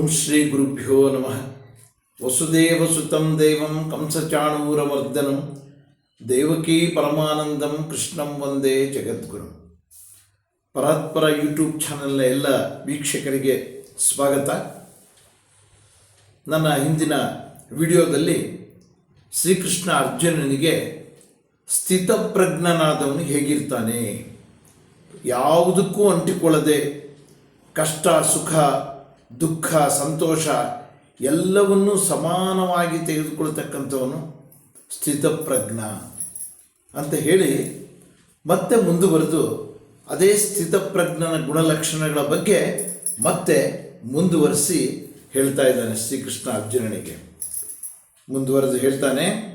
ಶ್ರೀ ಗುರುಭ್ಯೋ ನಮಃ. ವಸುದೇವ ಸುತಂ ದೇವಂ ಕಂಸಚಾಣೂರಮರ್ದನಂ ದೇವಕೀ ಪರಮಾನಂದಂ ಕೃಷ್ಣಂ ವಂದೇ ಜಗದ್ಗುರು. ಪರಾತ್ಪರ ಯೂಟ್ಯೂಬ್ ಚಾನಲ್ನ ಎಲ್ಲ ವೀಕ್ಷಕರಿಗೆ ಸ್ವಾಗತ. ನನ್ನ ಹಿಂದಿನ ವಿಡಿಯೋದಲ್ಲಿ ಶ್ರೀಕೃಷ್ಣ ಅರ್ಜುನನಿಗೆ ಸ್ಥಿತಪ್ರಜ್ಞನಾದವನು ಹೇಗಿರ್ತಾನೆ? ಯಾವುದಕ್ಕೂ ಅಂಟಿಕೊಳ್ಳದೆ ಕಷ್ಟ, ಸುಖ ದುಃಖ, ಸಂತೋಷ ಎಲ್ಲವನ್ನೂ ಸಮಾನವಾಗಿ ತೆಗೆದುಕೊಳ್ತಕ್ಕಂಥವನು ಸ್ಥಿತಪ್ರಜ್ಞ ಅಂತ ಹೇಳಿ ಮತ್ತೆ ಮುಂದುವರೆದು ಅದೇ ಸ್ಥಿತಪ್ರಜ್ಞನ ಗುಣಲಕ್ಷಣಗಳ ಬಗ್ಗೆ ಮತ್ತೆ ಮುಂದುವರಿಸಿ ಹೇಳ್ತಾ ಇದ್ದಾನೆ ಶ್ರೀಕೃಷ್ಣ ಅರ್ಜುನನಿಗೆ. ಮುಂದುವರೆದು ಹೇಳ್ತಾನೆ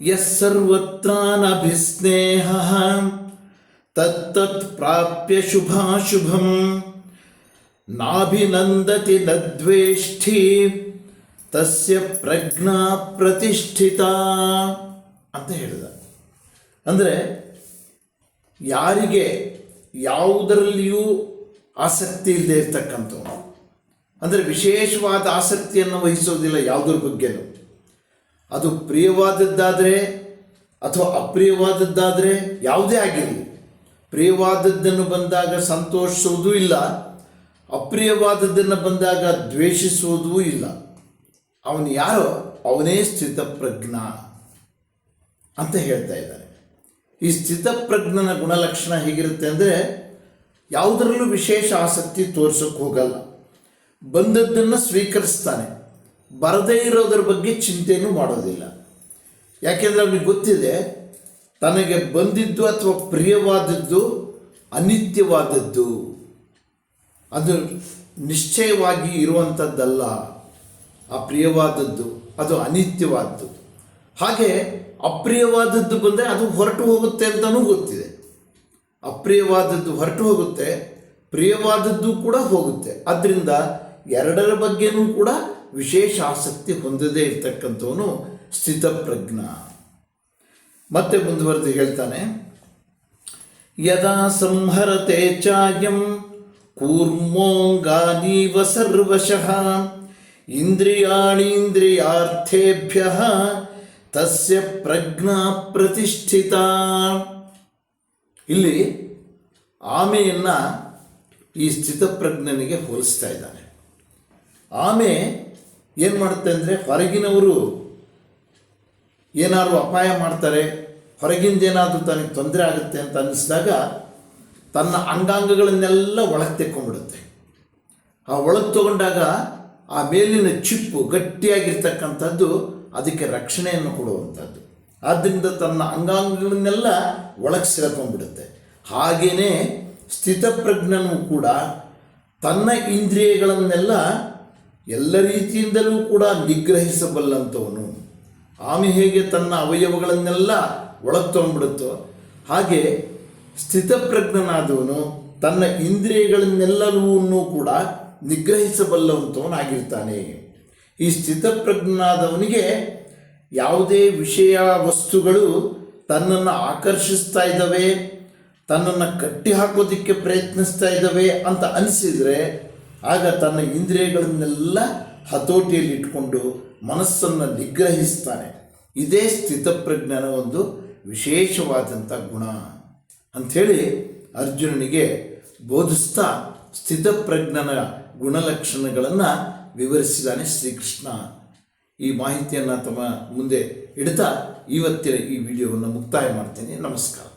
ಯಸ್ಸರ್ವತ್ರಾನಭಿಸ್ನೇಹ ತತ್ತತ್ ಪ್ರಾಪ್ಯ ಶುಭಾಶುಭಂ ನಾಭಿನಂದತಿ ನದ್ವೇಷ್ಠಿ ದ್ವೇಷ್ಠಿ ತಸ್ಯ ಪ್ರಜ್ಞಾ ಪ್ರತಿಷ್ಠಿತ ಅಂತ ಹೇಳಿದ. ಅಂದರೆ ಯಾರಿಗೆ ಯಾವುದರಲ್ಲಿಯೂ ಆಸಕ್ತಿ ಇಲ್ಲದೆ ಇರ್ತಕ್ಕಂಥವನು ಅಂದರೆ ವಿಶೇಷವಾದ ಆಸಕ್ತಿಯನ್ನು ವಹಿಸೋದಿಲ್ಲ ಯಾವುದ್ರ ಬಗ್ಗೆನೂ. ಅದು ಪ್ರಿಯವಾದದ್ದಾದರೆ ಅಥವಾ ಅಪ್ರಿಯವಾದದ್ದಾದರೆ ಯಾವುದೇ ಆಗಿರಲಿ. ಪ್ರಿಯವಾದದ್ದನ್ನು ಬಂದಾಗ ಸಂತೋಷಿಸೋದೂ ಇಲ್ಲ. ಅಪ್ರಿಯವಾದದ್ದನ್ನು ಬಂದಾಗ ದ್ವೇಷಿಸುವುದೂ ಇಲ್ಲ. ಅವನು ಯಾರೋ ಅವನೇ ಸ್ಥಿತಪ್ರಜ್ಞ ಅಂತ ಹೇಳ್ತಾ ಇದ್ದಾನೆ ಈ ಸ್ಥಿತಪ್ರಜ್ಞನ ಗುಣಲಕ್ಷಣ ಹೇಗಿರುತ್ತೆ ಅಂದರೆ ಯಾವುದರಲ್ಲೂ ವಿಶೇಷ ಆಸಕ್ತಿ ತೋರಿಸೋಕೆ ಹೋಗಲ್ಲ. ಬಂದದ್ದನ್ನು ಸ್ವೀಕರಿಸ್ತಾನೆ. ಬರದೇ ಇರೋದ್ರ ಬಗ್ಗೆ ಚಿಂತೆಯೂ ಮಾಡೋದಿಲ್ಲ. ಯಾಕೆಂದರೆ ಅವನಿಗೆ ಗೊತ್ತಿದೆ, ತನಗೆ ಬಂದಿದ್ದು ಅಥವಾ ಪ್ರಿಯವಾದದ್ದು ಅನಿತ್ಯವಾದದ್ದು. ಅದು ನಿಶ್ಚಯವಾಗಿ ಇರುವಂಥದ್ದಲ್ಲ ಆ ಪ್ರಿಯವಾದದ್ದು ಅದು ಅನಿತ್ಯವಾದದ್ದು ಹಾಗೆ ಅಪ್ರಿಯವಾದದ್ದು ಬಂದರೆ ಅದು ಹೊರಟು ಹೋಗುತ್ತೆ ಅಂತಲೂ ಗೊತ್ತಿದೆ. ಅಪ್ರಿಯವಾದದ್ದು ಹೊರಟು ಹೋಗುತ್ತೆ, ಪ್ರಿಯವಾದದ್ದು ಕೂಡ ಹೋಗುತ್ತೆ. ಅದರಿಂದ ಎರಡರ ಬಗ್ಗೆನೂ ಕೂಡ ವಿಶೇಷ ಆಸಕ್ತಿ ಹೊಂದದೇ ಇರ್ತಕ್ಕಂಥವನು ಸ್ಥಿತಪ್ರಜ್ಞ. ಮತ್ತೆ ಮುಂದುವರೆದು ಹೇಳ್ತಾನೆ, ಯದಾ ಸಂಹರತೆ ಚಾಯಂ ಕೂರ್ಮೋಂಗಾನೀವ ಸರ್ವಶಃ. ಇಂದ್ರಿಯಾಣೀಂದ್ರಿಯಾರ್ಥೇಭ್ಯ ತಸ್ಯ ಪ್ರಜ್ಞಾ ಪ್ರತಿಷ್ಠಿತ. ಇಲ್ಲಿ ಆಮೆಯನ್ನು ಈ ಸ್ಥಿತಪ್ರಜ್ಞನಿಗೆ ಹೋಲಿಸ್ತಾ ಇದ್ದಾನೆ. ಆಮೆ ಏನು ಮಾಡುತ್ತೆ ಅಂದರೆ ಹೊರಗಿನವರು ಏನಾದರೂ ಅಪಾಯ ಮಾಡ್ತಾರೆ, ಹೊರಗಿಂದ ಏನಾದರೂ ತನಗೆ ತೊಂದರೆ ಆಗುತ್ತೆ ಅಂತ ಅನ್ನಿಸಿದಾಗ ತನ್ನ ಅಂಗಾಂಗಗಳನ್ನೆಲ್ಲ ಒಳಗೆ ತೆಕ್ಕೊಂಡ್ಬಿಡುತ್ತೆ ಆ ಒಳಗೆ ತಗೊಂಡಾಗ ಆ ಮೇಲಿನ ಚಿಪ್ಪು ಗಟ್ಟಿಯಾಗಿರ್ತಕ್ಕಂಥದ್ದು ಅದಕ್ಕೆ ರಕ್ಷಣೆಯನ್ನು ಕೊಡುವಂಥದ್ದು. ಆದ್ದರಿಂದ ತನ್ನ ಅಂಗಾಂಗಗಳನ್ನೆಲ್ಲ ಒಳಗೆ ಸೇರ್ಕೊಂಡ್ಬಿಡುತ್ತೆ. ಹಾಗೆಯೇ ಸ್ಥಿತಪ್ರಜ್ಞನೂ ಕೂಡ ತನ್ನ ಇಂದ್ರಿಯಗಳನ್ನೆಲ್ಲ ಎಲ್ಲ ರೀತಿಯಿಂದಲೂ ಕೂಡ ನಿಗ್ರಹಿಸಬಲ್ಲಂಥವನು. ಆಮೆ ಹೇಗೆ ತನ್ನ ಅವಯವಗಳನ್ನೆಲ್ಲ ಒಳಗೆ ತೊಗೊಂಡ್ಬಿಡುತ್ತೋ ಹಾಗೆ ಸ್ಥಿತಪ್ರಜ್ಞನಾದವನು ತನ್ನ ಇಂದ್ರಿಯಗಳನ್ನೆಲ್ಲವನ್ನೂ ಕೂಡ ನಿಗ್ರಹಿಸಬಲ್ಲವಂಥವನಾಗಿರ್ತಾನೆ ಈ ಸ್ಥಿತಪ್ರಜ್ಞನಾದವನಿಗೆ ಯಾವುದೇ ವಿಷಯ, ವಸ್ತುಗಳು ತನ್ನನ್ನು ಆಕರ್ಷಿಸ್ತಾ ಇದ್ದಾವೆ, ತನ್ನನ್ನು ಕಟ್ಟಿ ಹಾಕೋದಕ್ಕೆ ಪ್ರಯತ್ನಿಸ್ತಾ ಇದ್ದಾವೆ ಅಂತ ಅನಿಸಿದರೆ ಆಗ ತನ್ನ ಇಂದ್ರಿಯಗಳನ್ನೆಲ್ಲ ಹತೋಟಿಯಲ್ಲಿ ಇಟ್ಕೊಂಡು ಮನಸ್ಸನ್ನು ನಿಗ್ರಹಿಸ್ತಾನೆ. ಇದೇ ಸ್ಥಿತಪ್ರಜ್ಞನ ಒಂದು ವಿಶೇಷವಾದಂಥ ಗುಣ. ಅಂಥೇಳಿ ಅರ್ಜುನನಿಗೆ ಬೋಧಿಸ್ತಾ ಸ್ಥಿತಪ್ರಜ್ಞನ ಗುಣಲಕ್ಷಣಗಳನ್ನು ವಿವರಿಸಿದ್ದಾನೆ ಶ್ರೀಕೃಷ್ಣ. ಈ ಮಾಹಿತಿಯನ್ನು ತಮ್ಮ ಮುಂದೆ ಇಡ್ತಾ ಇವತ್ತಿನ ಈ ವಿಡಿಯೋವನ್ನು ಮುಕ್ತಾಯ ಮಾಡ್ತೀನಿ. ನಮಸ್ಕಾರ.